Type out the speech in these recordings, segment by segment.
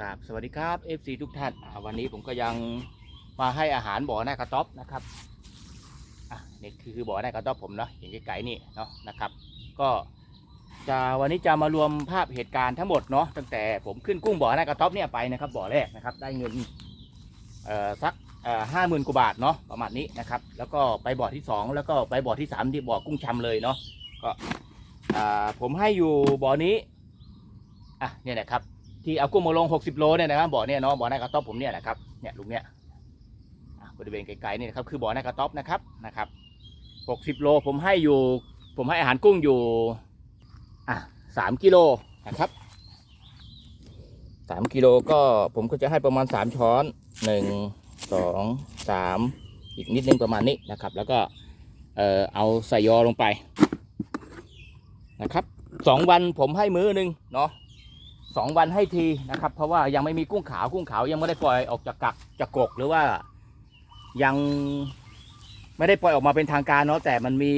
กับสวัสดีครับ FC ทุกท่านวันนี้ผมก็ยังมาให้อาหารบ่อหน้ากระต๊อบนะครับอะนี่คือคือบ่อหน้ากระต๊อบผมเนาะเห็นไกลๆนี่เนาะนะครับ ก็จะวันนี้จะมารวมภาพเหตุการณ์ทั้งหมดเนาะตั้งแต่ผมขึ้นกุ้งบ่อหน้ากระต๊อบเนี่ยไปนะครับบ่อแรกนะครับ ได้เงินเอ่อสักห้าหมื่นกว่าบาทเนาะประมาณนี้นะครับ แล้วก็ไปบ่อที่สองแล้วก็ไปบ่อที่สามที่บ่อกุ้งชำเลยเนาะก็อ่าผมให้อยู่บ่อนี้อะเนี่ยนะครับ ที่เอากุ้งมาลง 60 โลเนี่ยนะครับบ่อเนี่ยเนาะบ่อหน้ากระต๊อบผมเนี่ยนะครับเนี่ยลุงเนี่ยบริเวณไกลๆนี่นะครับคือบ่อหน้ากระต๊อบนะครับนะครับ60 โลผมให้อยู่ ผมให้อาหารกุ้งอยู่อะสามกิโลนะครับสามกิโลก็ผมก็จะให้ประมาณ3ช้อนหนึ่งสองสามอีกนิดนึงประมาณนี้นะครับ แล้วก็เอ่อเอาใส่ยอลงไปนะครับสองวันผมให้มื้อหนึ่งเนาะ สองวันให้ทีนะครับ เพราะว่ายังไม่มีกุ้งขาวกุ้งขาวยังไม่ได้ปล่อยออกจากกักจากกกหรือว่ายังไม่ได้ปล่อยออกมาเป็นทางการเนาะแต่มันมี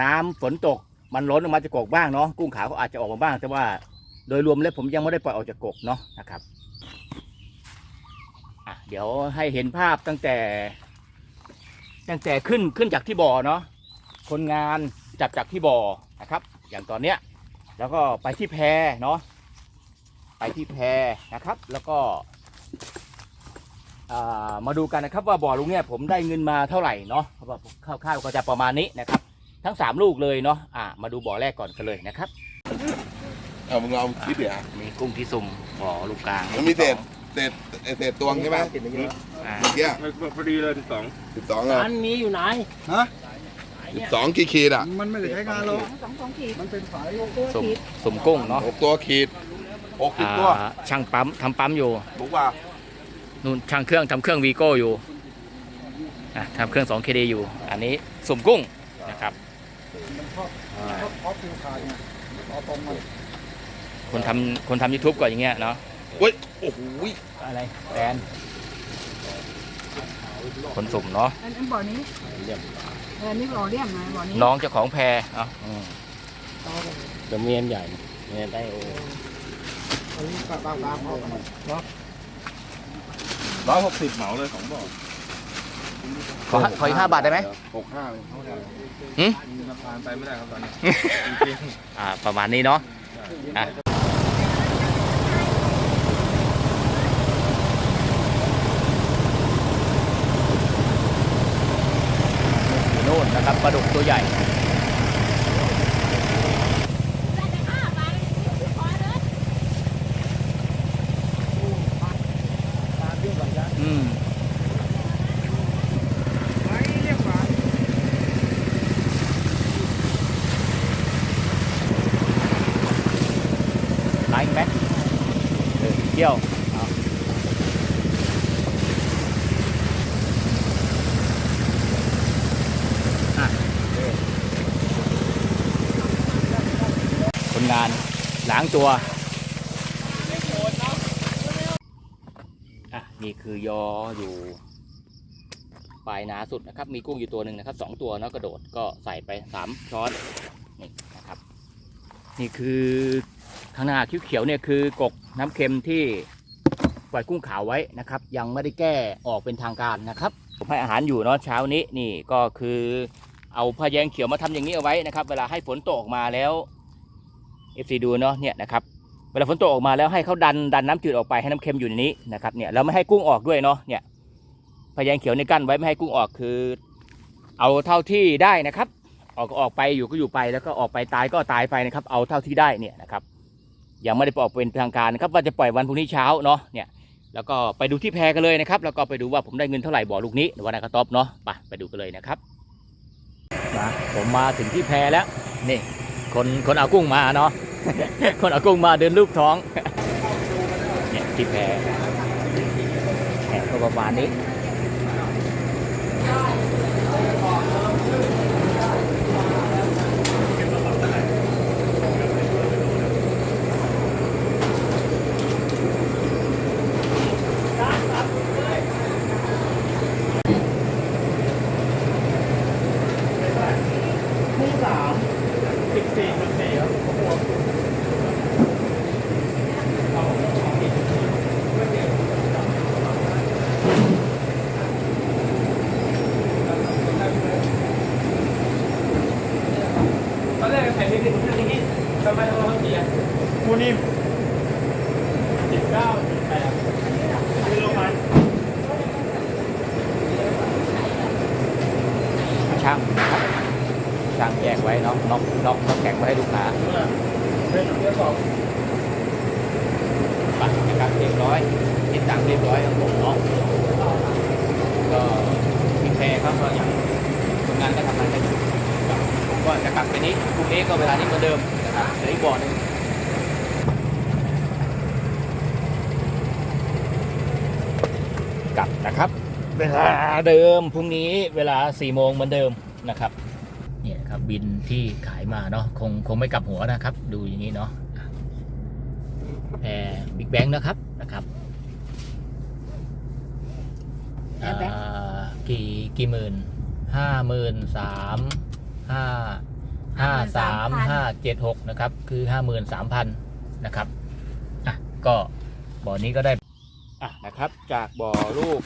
น้ำฝนตกมันล้นออกมาจากกกบ้างเนาะกุ้งขาวก็อาจจะออกมาบ้าง แต่ว่าโดยรวมแล้วผมยังไม่ได้ปล่อยออกจากกกเนาะนะครับอะเดี๋ยวให้เห็นภาพตั้งแต่ ตั้งแต่ขึ้นขึ้นจากที่บ่อเนาะคนงานจับจากที่บ่อนะครับ อย่างตอนเนี้ยแล้วก็ไปที่แพเนาะ ไปที่แพนะครับ แล้วก็อ่ามาดูกันนะครับว่าบ่อลุงเนี่ยผมได้เงินมาเท่าไหร่เนาะเพราะว่าคร่าวๆก็จะประมาณนี้นะครับ ทั้งสามลูกเลยเนาะอ่ามาดูบ่อแรกก่อนกันเลยนะครับเอามึงเอาคิดเดี๋ยวมีกุ้งที่สุ่มบ่อลูกกลางมันมีเศษเศษเศษตวงใช่ไหมอ่าเมื่อกี้พอดีเลยสิบสองสิบสองเหรออันมีอยู่ไหนสิบสองกี่ขีดอะมันไม่ได้ใช้งานหรอกสองสองขีดมันเป็นสายตัวสุ่มขีดสุ่มกุ้งเนาะหกตัวขีด หกสิบตัวอ่าช่างปั๊มทำปั๊มอยู่ถูกป่ะนู่นช่างเครื่องทำเครื่องวีโก้อยู่อะทำเครื่อง 2 KD อยู่ อันนี้สุ่มกุ้งนะครับอ่าออฟฟิวคาร์ไงเอาตรงมาคนทำคนทำยูทูบก่อนอย่างเงี้ยเนาะเฮ้ยโอ้โหอะไรแฟนคนสุ่มเนาะอันอันบ่อนี้เออนี่บ่อเลี่ยมนะบ่อนี้น้องเจ้าของแพรเนาะอืมจะเมียนใหญ่เมียนได้โอ ร้อยหกสิบเหมาเลยสองบ่อขอขออีกห้าบาทได้ไหม หกห้าหืมราคาไปไม่ได้ครับตอนนี้จริงอ่า ประมาณนี้เนาะอะนู่นนะครับปลาดุกตัวใหญ่ อืมไลค์ไหมเออเที่ยวเอาอะโอเคคนงานล้าง ตัวอะนี่คือยออยู่ปลายนาสุดนะครับ มีกุ้งอยู่ตัวหนึ่งนะครับสองตัวเนาะกระโดดก็ใส่ไปสามช้อนนี่นะครับ นี่คือข้างหน้าเขียวเนี่ยคือกกน้ำเค็มที่ปล่อยกุ้งขาวไว้นะครับ ยังไม่ได้แก้ออกเป็นทางการนะครับ ผมให้อาหารอยู่เนาะเช้านี้นี่ก็คือเอาผ้าแยงเขียวมาทำอย่างนี้เอาไว้นะครับ เวลาให้ฝนตกออกมาแล้ว เอฟซีดูเนาะเนี่ยนะครับเวลาฝนตกออกมาแล้วให้เขาดันดันน้ำจืดออกไปให้น้ำเค็มอยู่ในนี้นะครับเนี่ยแล้วไม่ให้กุ้งออกด้วยเนาะเนี่ยพยางเขียวในกั้นไว้ไม่ให้กุ้งออกคือ เอาเท่าที่ได้นะครับ ออกก็ออกไปอยู่ก็อยู่ไปแล้วก็ออกไปตายก็ตายไปนะครับ เอาเท่าที่ได้เนี่ยนะครับยังไม่ได้ออกเป็นทางการนะครับว่าจะปล่อยวันพรุ่งนี้เช้าเนาะเนี่ยแล้วก็ไปดูที่แพกันเลยนะครับ แล้วก็ไปดูว่าผมได้เงินเท่าไหร่บ่อลูกนี้วันนากระต๊อบเนาะไปไปดูกันเลยนะครับมาผมมาถึงที่แพแล้วนี่ คนคนเอากุ้งมาเนาะ คนเอากุ้งมาเดินลูกท้อง เนี่ยที่แพแพก็ประมาณนี้ สี่จุดสี่ครับ ผมก็จะกลับไปนี้พรุ่งนี้ก็เวลานี้เหมือนเดิมนะครับเหลืออีกบ่อหนึงกลับนะครับ เวลาเดิมพรุ่งนี้เวลา4โมงเหมือนเดิมนะครับเนี่ยครับบินที่ขายมาเนาะคงคงไม่กลับหัวนะครับ ดูอย่างนี้เนาะแพรบิ๊กแบงนะครับนะครับแอร์แบ็คอ่ากี่กี่หมื่นห้าหมื่นสาม ห้าห้าสามห้าเจ็ดหกนะครับ คือห้าหมื่นสามพันนะครับอะก็บ่อนี้ก็ได้อะนะครับ จากบ่อลูก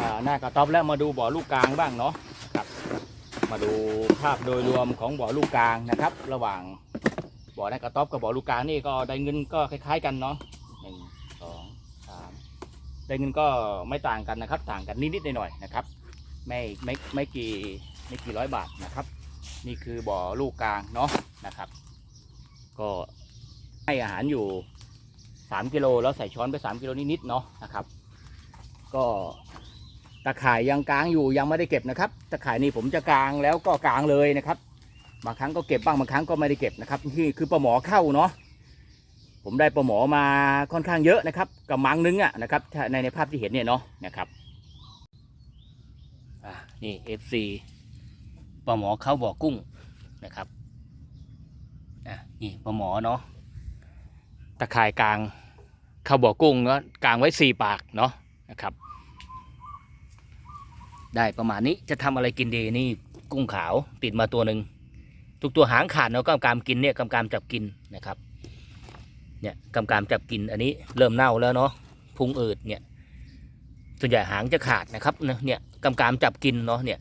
อ่าหน้ากระต๊อบแล้วมาดูบ่อลูกกลางบ้างเนาะครับ มาดูภาพโดยรวมของบ่อลูกกลางนะครับ ระหว่างบ่อหน้ากระต๊อบกับบ่อลูกกลางนี่ก็ได้เงินก็คล้าย ๆ กันเนาะหนึ่งสองสามได้เงินก็ไม่ต่างกันนะครับ ต่างกันนิดๆหน่อยๆนะครับ ไม่ไม่ไม่กี่ไม่กี่ร้อยบาทนะครับ นี่คือบ่อลูกกลางเนาะนะครับ ก็ให้อาหารอยู่สามกิโลแล้วใส่ช้อนไปสามกิโลนิดๆเนาะนะครับ ก็ตะข่ายยังกลางอยู่ยังไม่ได้เก็บนะครับ ตะข่ายนี่ผมจะกลางแล้วก็กลางเลยนะครับบางครั้งก็เก็บบ้างบางครั้งก็ไม่ได้เก็บนะครับที่คือปลาหมอเข้าเนาะผมได้ปลาหมอมาค่อนข้างเยอะนะครับกำมังนึงอะนะครับในในภาพที่เห็นเนี่ยเนาะนะครับอะนี่ FC ปลาหมอเข้าบ่อกุ้งนะครับอะนี่ปลาหมอเนาะตะข่ายกลางเข้าบ่อกุ้งเนาะกลางไว้สี่ปากเนาะนะครับ ได้ประมาณนี้จะทำอะไรกินดีนี่กุ้งขาวติดมาตัวหนึ่งทุกตัวหางขาดเนาะกำกามกินเนี่ยกำกามจับกินนะครับเนี่ยกำกามจับกินอันนี้เริ่มเน่าแล้วเนาะพุงอืดเนี่ยส่วนใหญ่หางจะขาดนะครับนะเนี่ยกำกามจับกินเนาะเนี่ย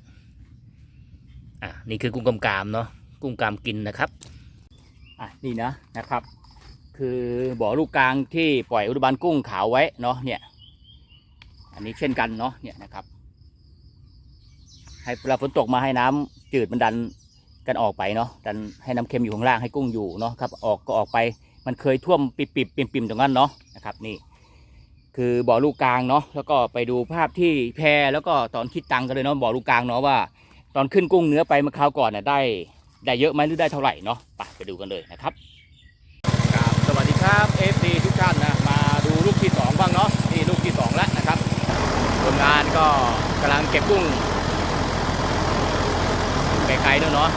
อะนี่คือกุ้งกำกามเนาะกุ้งกามกินนะครับอะนี่นะนะครับ คือบ่อลูกกลางที่ปล่อยอุดบานกุ้งขาวไว้เนาะเนี่ยอันนี้เช่นกันเนาะเนี่ยนะครับ ให้เวลาฝนตกมาให้น้ำจืดมันดันกันออกไปเนาะดันให้น้ำเค็มอยู่ข้างล่างให้กุ้งอยู่เนาะครับออกก็ออกไปมันเคยท่วมปิบปิบปิมปิมตรงนั้นเนาะนะครับนี่ คือบ่อลูกกลางเนาะแล้วก็ไปดูภาพที่แพแล้วก็ตอนคิดตังกันเลยเนาะบ่อลูกกลางเนาะว่า ตอนขึ้นกุ้งเนื้อไปเมื่อคราวก่อนเนี่ยได้ ได้เยอะไหมหรือได้เท่าไหร่เนาะไปไปดูกันเลยนะครับครับสวัสดีครับเอฟดีทุกท่านนะมาดูลูกที่สองบ้างเนาะนี่ลูกที่สองแล้วนะครับคนงานก็กำลังเก็บกุ้งไกลๆเนาะ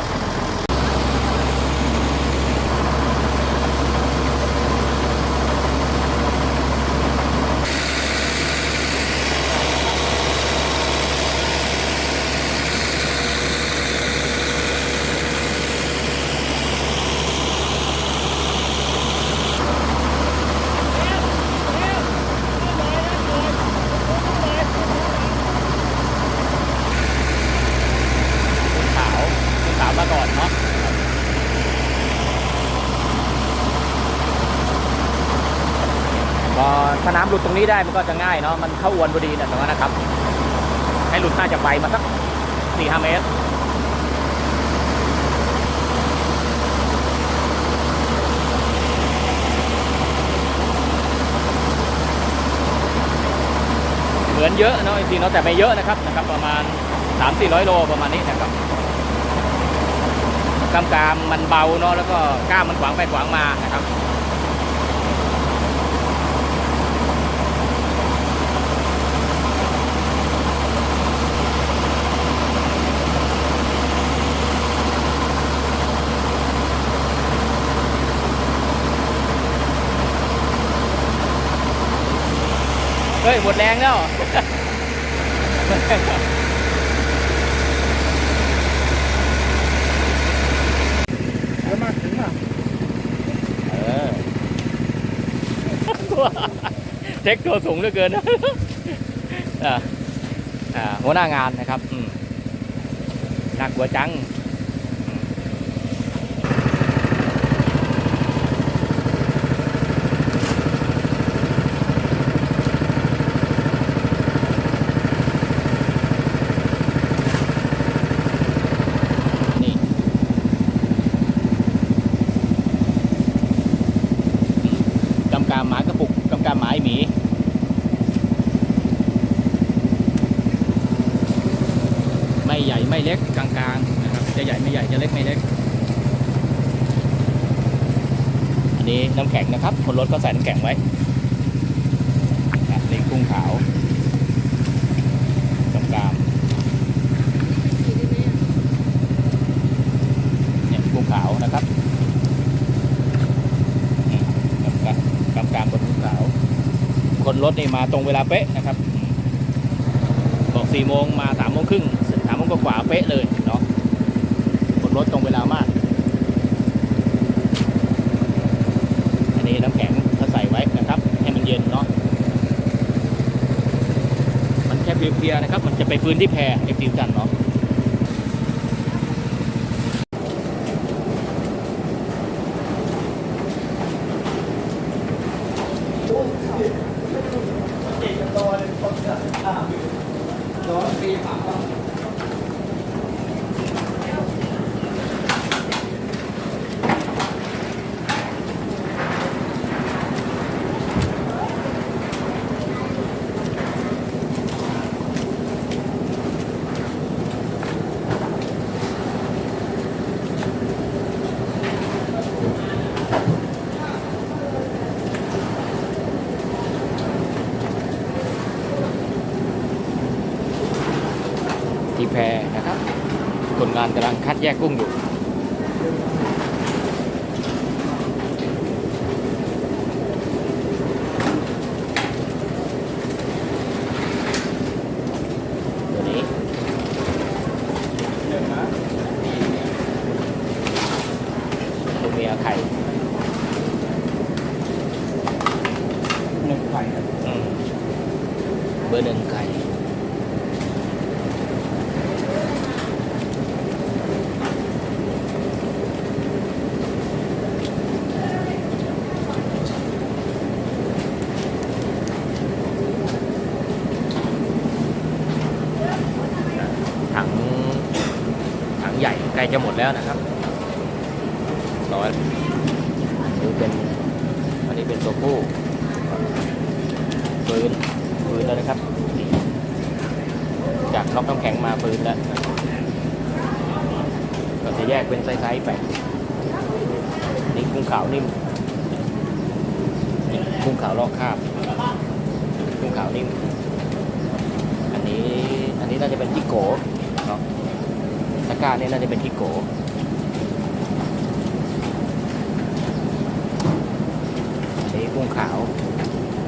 ขาวขาวมาก่อนเนาะพอถ้าน้ำหลุดต รงนี้ได้มันก็จะง่ายเนาะมันเข้าอวนพอดีเนี่ยตรงนั้นนะครับ ให้หลุดน่าจะไปมาสักสี่ห้าเมตรเหมือนเยอะเนาะจริงๆเนาะแต่ไม่เยอะนะครับนะครับ ประมาณ3 4 0 0โลประมาณนี้นะครับกล้ามกามมันเบาเนาะแล้วก็กล้ามมันขวางไปขวางมานะครับ เฮ้ยหมดแรงแล้วเยอะมากถึงอะเออเทคตัวสูงเหลือเกินอ่าหัวหน้างานนะครับหนักกว่าจังอืมนี่ ไม่ใหญ่ไม่เล็กกลางๆนะครับจะใหญ่ไม่ใหญ่จะเล็กไม่เล็ก อันนี้น้ำแข็งนะครับคนรถก็ใส่น้ำแข็งไว้อะนี่กุ้งขาวกลางๆเนี่ยกุ้งขาวนะครับกลางกลางบนกุ้งขาว คนรถนี่มาตรงเวลาเป๊ะนะครับบอกสี่โมงมาสามโมงครึ่ง กว่าเป๊ะเลยเนาะบนรถตรงเวลามาก อันนี้น้ำแข็งถ้าใส่ไว้นะครับ ให้มันเย็นเนาะ มันแค่เพียๆนะครับ มันจะไปฟื้นที่แพรไอฟิวจันเนาะ แพนะครับคนงานกำลังคัดแยกกุ้งอยู่ ตัวนี้ตัวเมียไข่ หนึ่งไข่ อืมเบอร์หนึ่งไข่ ถังถังใหญ่ใก ล้จะหมดแล้วนะครับร้อยนี่เป็นอันนี้เป็นตัวผู้ฟื้นฟื้นแล้วนะครับ จากน็อกน้ำแข็งมาฟื้นแล้วก็จะแยกเป็นไซส์ไปนี่กุ้งขาวนิ่มกุ้งขาวลอกคาบกุ้งขาวนิ่มอันนี้อันนี้น่าจะเป็นที่โกะ ก้านี่น่าจะเป็นที่โกอันนี้กุ้งขาว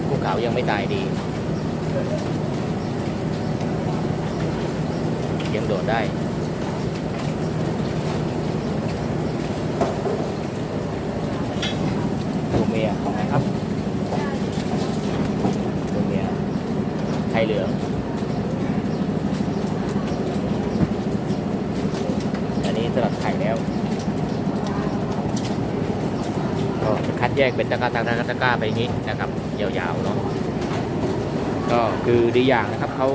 กุ้งขาวยังไม่ตายดี ยังโดดได้ ตัวเมียนะครับ ตัวเมียไข่เหลือง อันนี้สลัดไข่แล้ว ก็คัดแย กเป็นตะกร้าตะกร้าตะกร้าไปอย่างนี้นะครับยาวๆเนาะก็คือดีอย่างนะครับเขา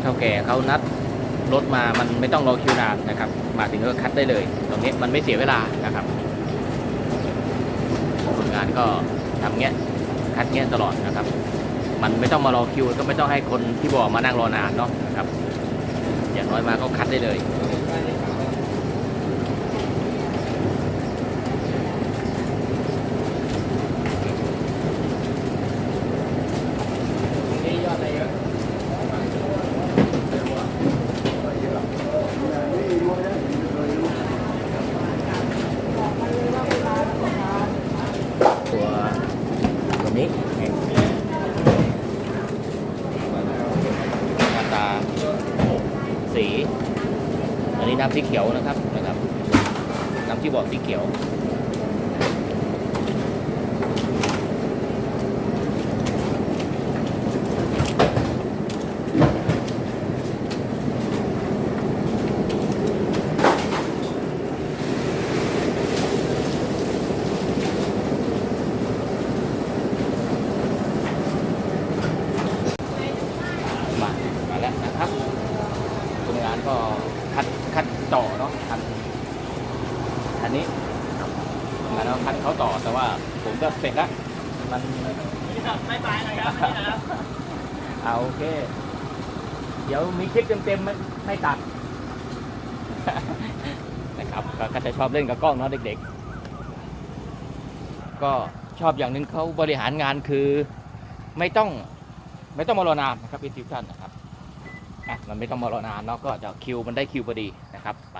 เท่าแก่เขานัดรถมามันไม่ต้องรอคิวนานนะครับ มาถึงก็คัดได้เลย ตรงนี้มันไม่เสียเวลานะครับคนงานก็ทำเงี้ยคัดเงี้ยตลอดนะครับ มันไม่ต้องมารอคิว ก็ไม่ต้องให้คนที่บอกมานั่งรอนานเนาะนะครับ อย่างน้อยมาก็คัดได้เลย ตัวตัวนี้หน้าตา สี อันนี้น้ำสีเขียวนะครับนะครับ น้ำที่บอกสีเขียว มามาแล้วนะครับคนงานก็คัดคัดต่อเนาะคันคันนี้งานเราคัดเขาต่อแต่ว่าผมก็เสร็จแล้ว มันไม่ไปนะครับเอาโอเค เดี๋ยวมีคลิปเต็มๆไม่ไม่ตัดนะครับก็ก็จะชอบเล่นกับกล้องเนาะเด็กๆ ก็ชอบอย่างหนึ่งเขาบริหารงานคือไม่ต้องไม่ต้องมารอนานนะครับอีทิวชันนะครับอะมันไม่ต้องมารอนานเนาะก็จะคิวมันได้คิวพอดีนะครับไป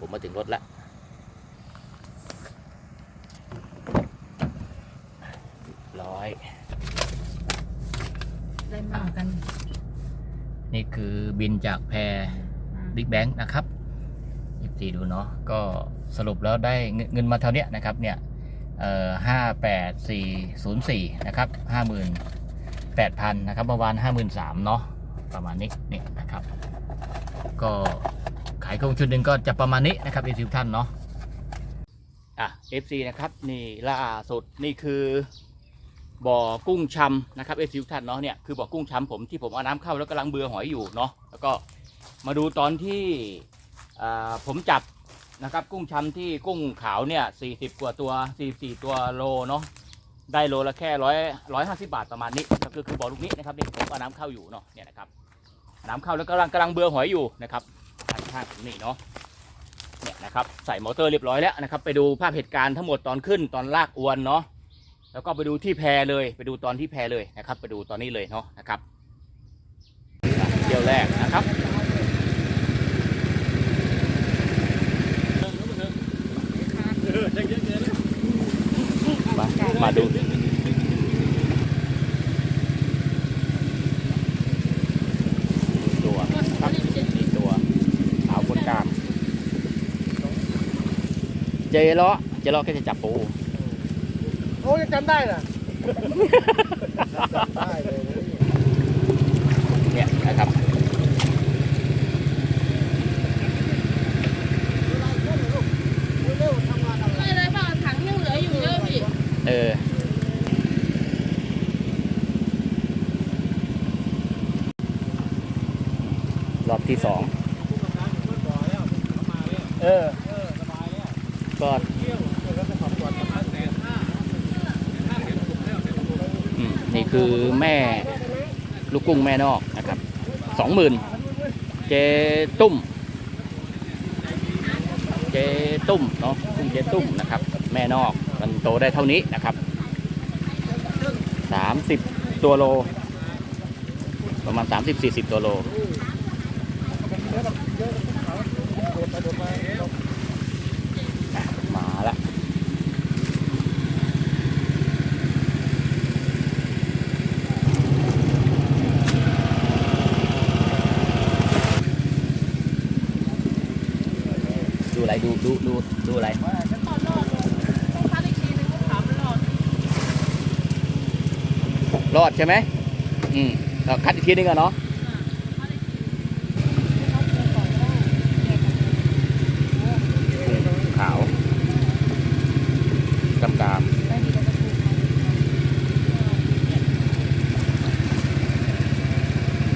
ผมมาถึงรถแล้วร้อย ได้มากกัน นี่คือบินจากแพรบิ๊กแบงค์นะครับยิบตีดูเนาะก็สรุปแล้วได้เงินเงินมาเท่าเนี้ยนะครับเนี่ยเอ่อห้าแปดสี่ศูนย์สี่นะครับห้าหมื่นแปดพันนะครับเมื่อวานห้าหมื่นสามเนาะประมาณนี้นี่นะครับ ก็ขายคงชุดหนึ่งก็จะประมาณนี้นะครับอีกทุกท่านเนาะอะ FC นะครับนี่ล่าสุดนี่คือ บ่อกุ้งชำนะครับ FC ทุกท่านเนาะเนี่ยคือบ่อกุ้งชำผมที่ผมเอาน้ำเข้าแล้วกำลังเบือหอยอยู่เนาะแล้วก็มาดูตอนที่ผมจับนะครับกุ้งชำที่กุ้งขาวเนี่ย40กว่าตัว44ตัวโลเนาะได้โลละแค่ร้อยร้อยห้าสิบาทประมาณนี้ก็คือคือบ่อลูกนี้นะครับนี่ผมเอาน้ำเข้าอยู่เนาะเนี่ยนะครับน้ำเข้าแล้วกำลังกำลังเบือหอยอยู่นะครับข้างนี่เนาะเนี่ยนะครับใส่มอเตอร์เรียบร้อยแล้วนะครับไปดูภาพเหตุการณ์ทั้งหมดตอนขึ้นตอนลากอวนเนาะ แล้วก็ไปดูที่แพเลย ไปดูตอนที่แพเลยนะครับ ไปดูตอนนี้เลยเนาะนะครับเที่ยวแรกนะครับมามาดูตัวครับสี่ตัวสาวคนกลางเจเลาะเจเลาะแค่จะจับปู โอ้ยังจำได้เหรอได้เลยนะเนี่ยเนี่ยนะครับไม่เลยเปล่าถังยังเหลืออยู่เยอะพี่เออรอบที่สองเออก็อืมนี่ คือแม่ลูกกุ้งแม่นอกนะครับสองหมื่นเจตุ้ม เจตุ้มเนาะกุ้งเจตุ้มนะครับ แม่นอกมันโตได้เท่านี้นะครับสามสิบตัวโล ประมาณสามสิบสี่สิบตัวโลมาละดู อะไรดูดูดูดูอะไรตอนรอดต้องพัดอีกทีนึงถามมันรอดรอดใช่ไหมอืมเราคัดอีกทีนึงอะเนาะขาวกำกาม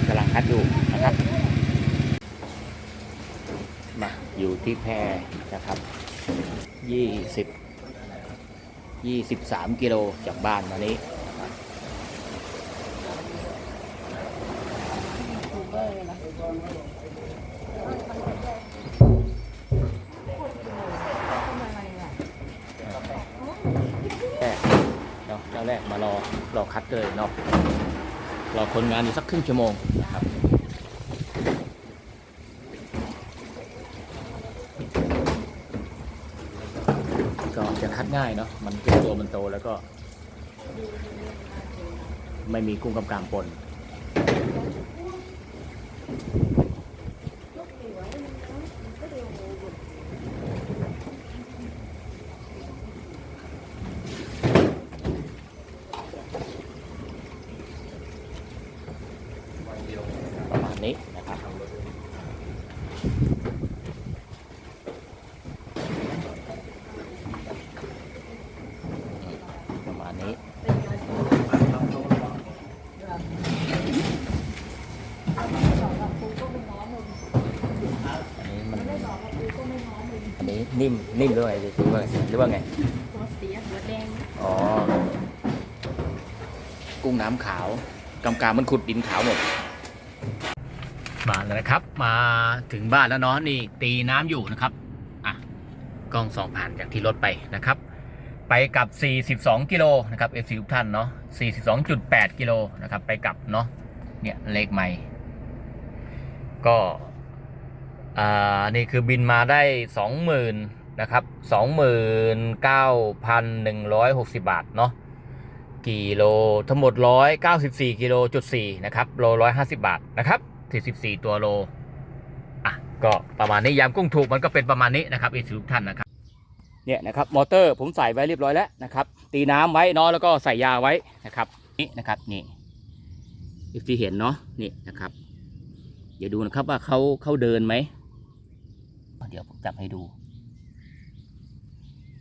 กำลังคัดอยู่นะครับ มา อยู่ที่แพรนะครับยี่สิบยี่สิบสามกิโลจากบ้านมานี้แรกเนาะเจ้าแรกมารอรอคัดเลยเนาะรอคนงานอยู่สักครึ่งชั่วโมงนะครับก็จะคัด ง่ายเนาะมันเป็นตัวมันโตแล้วก็ ไม่มีกุ้งกำกลางปนประมาณนี้นะครับประมาณนี้ อันนี้มันอั นนี้นิ่มนิ่มหรือไงหรือว่าหรือว่าไงหัวเสียหัวแดงอ๋อกุ้งน้ำขาวกำกามันขุดดินขาวหมดมาแล้วนะครับ มาถึงบ้านแล้วเนาะนี่ตีน้ำอยู่นะครับอะกล้องส่องผ่านจากที่รถไปนะครับ ไปกลับ 42 กิโลนะครับ FC ทุกท่านเนาะ42.8 กิโลนะครับ ไปกลับเนาะเนี่ยเลขใหม่ ก็อ่านี่คือบินมาได้ 20,000 นะครับ29,160บาทเนาะกิโลทั้งหมด194กิโลจุด4นะครับโล150บาทนะครับ44ตัวโลอะก็ประมาณนี้ยามกุ้งถูกมันก็เป็นประมาณนี้นะครับ FC ทุกท่านนะครับเนี่ยนะครับมอเตอร์ผมใส่ไว้เรียบร้อยแล้วนะครับตีน้ำไว้เนาะแล้วก็ใส่ยาไว้นะครับนี่นะครับนี่ที่เห็นเนาะนี่นะครับเดี๋ยวดูนะครับว่าเขาเขาเดินไหมเดี๋ยวผมจับให้ดู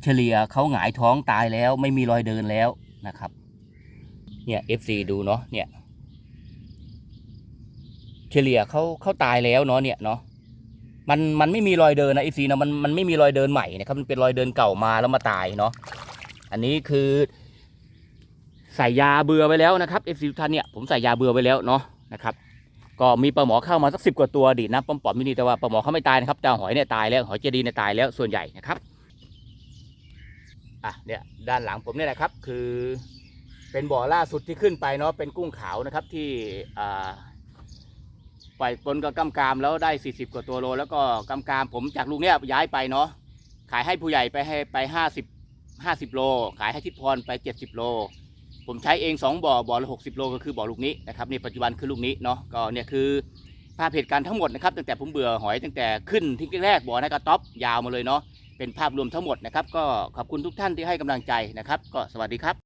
เฉลี่ยเขาหงายท้องตายแล้วไม่มีรอยเดินแล้วนะครับ เนี่ย FC ดูเนาะเนี่ย เฉลี่ยเขาเขาตายแล้วเนาะเนี่ยเนาะมันมันไม่มีรอยเดินนะ FC นะมันมันไม่มีรอยเดินใหม่นะครับมันเป็นรอยเดินเก่ามาแล้วมาตายเนาะอันนี้คือใส่ยาเบื่อไว้แล้วนะครับ FC ทุกท่านเนี่ยผมใส่ยาเบื่อไว้แล้วเนาะนะครับก็มีปลาหมอเข้ามาสักสิบกว่าตัวดีนะปอมปอมมินีแต่ว่าปลาหมอเขาไม่ตายนะครับแต่หอยเนี่ยตายแล้วหอยเจดีย์เนี่ยตายแล้วส่วนใหญ่นะครับ อะเนี่ยด้านหลังผมเนี่ยนะครับคือเป็นบ่อล่าสุดที่ขึ้นไปเนาะเป็นกุ้งขาวนะครับที่อ่าปล่อยปนกับกำกามแล้วได้ 40 กว่าตัวโล แล้วก็กำกามผมจากลุงเนี่ยย้ายไปเนาะขายให้ผู้ใหญ่ไปให้ไป 50 50 โล ขายให้ทิศพรไป 70 โล ผมใช้เอง 2บ่อบ่อละ60 โลก็คือบ่อลูกนี้นะครับนี่ปัจจุบันคือลูกนี้เนาะก็เนี่ยคือภาพเหตุการณ์ทั้งหมดนะครับตั้งแต่ผมเบื่อหอยตั้งแต่ขึ้นที่แรกบ่อนกระต๊อบยาวมาเลยเนาะ เป็นภาพรวมทั้งหมดนะครับ ก็ขอบคุณทุกท่านที่ให้กำลังใจนะครับ ก็สวัสดีครับ